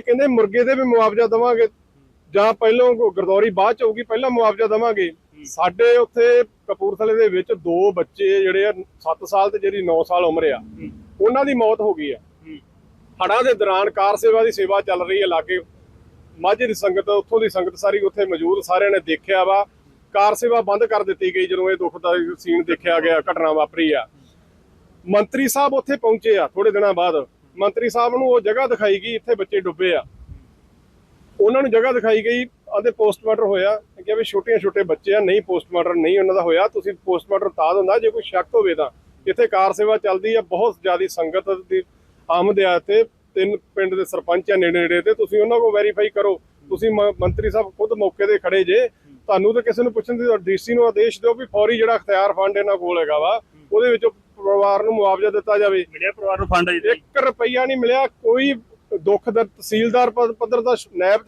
ਇਹ ਕਹਿੰਦੇ ਮੁਰਗੇ ਦੇ ਵੀ ਮੁਆਵਜ਼ਾ ਦੇਵਾਂਗੇ। ਜਾਂ ਪਹਿਲਾਂ ਗਰਦੌਰੀ ਬਾਅਦ ਚ ਹੋਊਗੀ ਪਹਿਲਾਂ ਮੁਆਵਜ਼ਾ ਦੇਵਾਂਗੇ। ਸਾਡੇ ਉੱਥੇ ਕਪੂਰਥਲੇ ਦੇ ਵਿੱਚ ਦੋ ਬੱਚੇ ਜਿਹੜੇ ਆ 7 ਸਾਲ ਤੇ ਜਿਹੜੀ 9 ਸਾਲ ਉਮਰ ਆ ਉਹਨਾਂ ਦੀ ਮੌਤ ਹੋ ਗਈ ਆ। ਹੜ੍ਹਾਂ ਦੇ ਦੌਰਾਨ ਕਾਰ ਸੇਵਾ ਦੀ ਸੇਵਾ ਚੱਲ ਰਹੀ ਹੈ ਲਾਗੇ। ਮਾਝੇ ਦੀ ਸੰਗਤ ਉੱਥੋਂ ਦੀ ਸੰਗਤ ਸਾਰੀ ਉੱਥੇ ਮੌਜੂਦ ਸਾਰਿਆਂ ਨੇ ਦੇਖਿਆ ਵਾ। ਕਾਰ ਸੇਵਾ ਬੰਦ ਕਰ ਦਿੱਤੀ ਗਈ ਜਦੋਂ ਇਹ ਦੁਖਦਾਈ ਸੀਨ ਦੇਖਿਆ ਗਿਆ ਘਟਨਾ ਵਾਪਰੀ ਆ। ਮੰਤਰੀ ਸਾਹਿਬ ਉੱਥੇ ਪਹੁੰਚੇ ਆ ਥੋੜੇ ਦਿਨਾਂ ਬਾਅਦ। ਮੰਤਰੀ ਸਾਹਿਬ ਨੂੰ ਉਹ ਜਗ੍ਹਾ ਦਿਖਾਈ ਗਈ, ਇੱਥੇ ਬੱਚੇ ਡੁੱਬੇ ਆ। ਉਹਨਾਂ ਨੂੰ ਜਗ੍ਹਾ ਦਿਖਾਈ ਗਈ ਆਦੇ ਪੋਸਟਮਾਰਟਮ ਹੋਇਆ ਕਿ ਵੀ ਛੋਟੀਆਂ ਛੋਟੇ ਬੱਚੇ ਆ, ਨਹੀਂ ਪੋਸਟਮਾਰਟਮ, ਨਹੀਂ ਉਹਨਾਂ ਦਾ ਹੋਇਆ, ਤੁਸੀਂ ਪੋਸਟਮਾਰਟਮ ਤਾਂ ਹੁੰਦਾ ਜੇ ਕੋਈ ਸ਼ੱਕ ਹੋਵੇ ਤਾਂ। ਇੱਥੇ ਕਾਰ ਸੇਵਾ ਚੱਲਦੀ ਆ, ਬਹੁਤ ਜ਼ਿਆਦੀ ਸੰਗਤ ਦੀ ਆਮਦ ਆ ਤੇ ਤਿੰਨ ਪਿੰਡ ਦੇ ਸਰਪੰਚ ਆ ਨੇੜੇ ਨੇੜੇ ਤੇ, ਤੁਸੀਂ ਉਹਨਾਂ ਕੋਲ ਵੈਰੀਫਾਈ ਕਰੋ। ਤੁਸੀਂ ਮੰਤਰੀ ਸਾਹਿਬ ਖੁਦ ਮੌਕੇ ਤੇ ਖੜੇ ਜੇ, ਤੁਹਾਨੂੰ ਤਾਂ ਕਿਸੇ ਨੂੰ ਪੁੱਛਣ ਦੀ, ਡੀਸੀ ਨੂੰ ਆਦੇਸ਼ ਦਿਓ ਵੀ ਫੌਰੀ ਜਿਹੜਾ ਅਖਤਿਆਰ ਫੰਡ ਇਹਨਾਂ ਕੋਲ ਹੈਗਾ ਵਾ, ਉਹਦੇ ਵਿੱਚ ਪਰਿਵਾਰ ਨੂੰ ਮੁਆਵਜ਼ਾ ਦਿੱਤਾ ਜਾਵੇ। ਮਿਲਿਆ ਪਰਿਵਾਰ ਨੂੰ ਫੰਡ ਜੀ 1 ਰੁਪਈਆ ਨਹੀਂ ਮਿਲਿਆ ਕੋਈ ਦੁੱਖ ਦਾ ਤਹਿਸੀਲਦਾਰ ਪੱਧਰ ਦਾ ਨਾਇਬ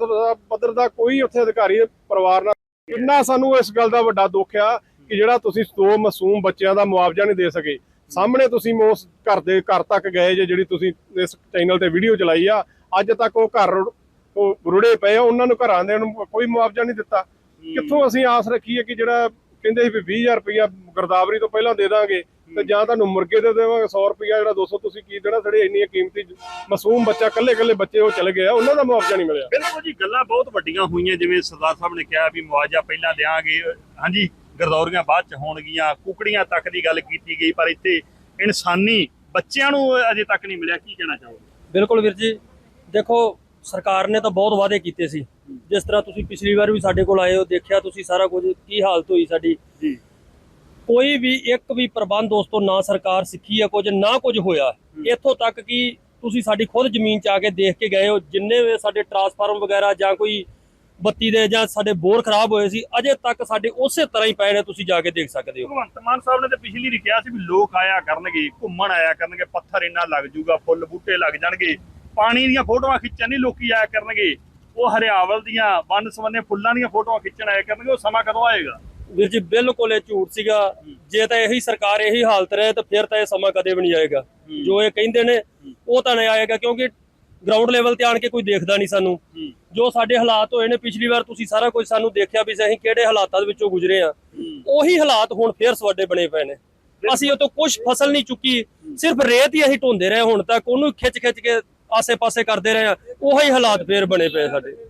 ਪੱਧਰ ਦਾ ਕੋਈ ਉੱਥੇ ਅਧਿਕਾਰੀ ਪਰਿਵਾਰ ਨਾਲ ਕਿੰਨਾ ਸਾਨੂੰ ਇਸ ਗੱਲ ਦਾ ਵੱਡਾ ਦੁੱਖ ਆ ਕਿ ਜਿਹੜਾ ਤੁਸੀਂ ਦੋ ਮਾਸੂਮ ਬੱਚਿਆਂ ਦਾ ਮੁਆਵਜ਼ਾ ਨਹੀਂ ਦੇ ਸਕੇ। ਸਾਹਮਣੇ ਤੁਸੀਂ ਉਸ ਘਰ ਦੇ ਘਰ ਤੱਕ ਗਏ ਜੇ ਜਿਹੜੀ ਤੁਸੀਂ ਇਸ ਚੈਨਲ ਤੇ ਵੀਡੀਓ ਚਲਾਈ ਆ ਅੱਜ ਤੱਕ ਉਹ ਘਰ ਉਹ ਰੁੜੇ ਪਏ ਆ ਉਹਨਾਂ ਨੂੰ ਘਰਾਂ ਦੇ ਨੂੰ ਕੋਈ ਮੁਆਵਜ਼ਾ ਨਹੀਂ ਦਿੱਤਾ। ਕਿੱਥੋਂ ਅਸੀਂ ਆਸ ਰੱਖੀਏ ਕਿ ਜਿਹੜਾ ਕਹਿੰਦੇ ਸੀ ਵੀ 20000 ਰੁਪਇਆ ਗਰਦਾਵਰੀ ਤੋਂ ਪਹਿਲਾਂ ਦੇ ਦਾਂਗੇ ਤੇ ਜਾਂ ਤੁਹਾਨੂੰ ਮੁਰਗੇ ਦੇ ਦੇਵਾਂਗੇ 100 ਰੁਪਇਆ ਜਿਹੜਾ 200 ਤੁਸੀਂ ਕੀ ਦੇਣਾ ਸਾਡੇ ਇੰਨੀਆਂ ਕੀਮਤੀ ਮਾਸੂਮ ਬੱਚਾ ਕੱਲੇ ਕੱਲੇ ਬੱਚੇ ਉਹ ਚਲੇ ਗਏ ਆ ਉਹਨਾਂ ਦਾ ਮੁਆਵਜ਼ਾ ਨਹੀਂ ਮਿਲਿਆ। ਬਿਲਕੁਲ ਜੀ ਗੱਲਾਂ ਬਹੁਤ ਵੱਡੀਆਂ ਹੋਈਆਂ ਜਿਵੇਂ ਸਰਦਾਰ ਸਾਹਿਬ ਨੇ ਕਿਹਾ ਵੀ ਮੁਆਵਜ਼ਾ ਪਹਿਲਾਂ ਦੇਾਂਗੇ ਹਾਂਜੀ ਗਰਦੌਰੀਆਂ ਬਾਅਦ ਚ ਹੋਣਗੀਆਂ ਕੁਕੜੀਆਂ ਤੱਕ ਦੀ ਗੱਲ ਕੀਤੀ ਗਈ ਪਰ ਇੱਥੇ ਇਨਸਾਨੀ ਬੱਚਿਆਂ ਨੂੰ ਅਜੇ ਤੱਕ ਨਹੀਂ ਮਿਲਿਆ ਕੀ ਕਹਿਣਾ ਚਾਹੋਗੇ? ਬਿਲਕੁਲ ਵੀਰ ਜੀ ਦੇਖੋ ਸਰਕਾਰ ਨੇ ਤਾਂ ਬਹੁਤ ਵਾਅਦੇ ਕੀਤੇ ਸੀ। ਜਿਸ ਤਰ੍ਹਾਂ ਤੁਸੀਂ ਪਿਛਲੀ ਵਾਰ ਵੀ ਸਾਡੇ ਕੋਲ ਆਏ ਹੋ ਦੇਖਿਆ ਤੁਸੀਂ ਸਾਰਾ ਕੁਝ ਕੀ ਹਾਲਤ ਹੋਈ ਸਾਡੀ? ਜੀ। ਕੋਈ ਵੀ ਇੱਕ ਵੀ ਪ੍ਰਬੰਧ ਦੋਸਤੋ ਨਾ ਸਰਕਾਰ ਸਿੱਖੀ ਆ ਕੁਝ ਨਾ ਕੁਝ ਹੋਇਆ। ਇੱਥੋਂ ਤੱਕ ਕਿ ਤੁਸੀਂ ਸਾਡੀ ਖੁਦ ਜ਼ਮੀਨ 'ਚ ਆ ਕੇ ਦੇਖ ਕੇ ਗਏ ਹੋ ਜਿੰਨੇ ਵੀ ਸਾਡੇ ਟਰਾਂਸਫਾਰਮ ਵਗੈਰਾ ਜਾਂ ਕੋਈ ਬੱਤੀ ਦੇ ਜਾਂ ਸਾਡੇ ਬੋਰ ਖਰਾਬ ਹੋਏ ਸੀ ਅਜੇ ਤੱਕ ਸਾਡੇ ਉਸੇ ਤਰ੍ਹਾਂ ਹੀ ਪਏ ਨੇ ਤੁਸੀਂ ਜਾ ਕੇ ਦੇਖ ਸਕਦੇ ਹੋ। ਭਗਵੰਤ ਮਾਨ ਸਾਹਿਬ ਨੇ ਤਾਂ ਪਿਛਲੀ ਵਾਰੀ ਕਿਹਾ ਸੀ ਵੀ ਲੋਕ ਆਇਆ ਕਰਨਗੇ ਘੁੰਮਣ ਆਇਆ ਕਰਨਗੇ ਪੱਥਰ ਇੰਨਾ ਲੱਗ ਜੂਗਾ ਫੁੱਲ ਬੂਟੇ ਲੱਗ ਜਾਣਗੇ ਪਾਣੀ ਦੀਆਂ ਫੋਟੋਆਂ ਖਿੱਚਣ ਨਹੀਂ ਲੋਕੀ ਆਇਆ ਕਰਨਗੇ। ਉਹ ਹਰਿਆਵਲ ਦੀਆਂ ਵੰਨ ਸਵੰਨੇ ਫੁੱਲਾਂ ਦੀਆਂ ਫੋਟੋਆਂ ਖਿੱਚਣ ਆਇਆ ਕਰਨਗੇ ਉਹ ਸਮਾਂ ਕਦੋਂ ਆਏਗਾ? ਵੀਰ ਜੀ ਬਿਲਕੁਲ ਇਹ ਝੂਠ ਸੀਗਾ। ਜੇ ਤਾਂ ਇਹੀ ਸਰਕਾਰ ਇਹੀ ਹਾਲਤ ਰਹੇ ਤਾਂ ਫਿਰ ਤਾਂ ਇਹ ਸਮਾਂ ਕਦੇ ਵੀ ਨਹੀਂ ਆਏਗਾ। ਜੋ ਇਹ ਕਹਿੰਦੇ ਨੇ ਉਹ ਤਾਂ ਨਹੀਂ ਆਏਗਾ ਕਿਉਂਕਿ ਗਰਾਊਂਡ ਲੈਵਲ ਤੇ ਆਣ ਕੇ ਕੋਈ ਦੇਖਦਾ ਨਹੀਂ ਸਾਨੂੰ। ਜੋ ਸਾਡੇ ਹਾਲਾਤ ਹੋਏ ਨੇ ਪਿਛਲੀ ਵਾਰ ਤੁਸੀਂ ਸਾਰਾ ਕੁਝ ਸਾਨੂੰ ਦੇਖਿਆ ਵੀ ਅਸੀਂ ਕਿਹੜੇ ਹਾਲਾਤਾਂ ਦੇ ਵਿੱਚੋਂ ਗੁਜ਼ਰੇ ਆ ਉਹੀ ਹਾਲਾਤ ਹੁਣ ਫੇਰ ਸਵਾਡੇ ਬਣੇ ਪਏ ਨੇ। ਅਸੀਂ ਉਹ ਤੋਂ ਕੁਝ ਫਸਲ ਨਹੀਂ ਚੁੱਕੀ ਸਿਰਫ ਰੇਤ ਹੀ ਅਸੀਂ ਢੋਂਦੇ ਰਹੇ ਹੁਣ ਤੱਕ ਉਹਨੂੰ ਖਿੱਚ ਖਿੱਚ ਕੇ ਆਸੇ-ਪਾਸੇ ਕਰਦੇ ਰਹੇ ਆ ਉਹੀ ਹਾਲਾਤ ਫੇਰ ਬਣੇ ਪਏ ਸਾਡੇ।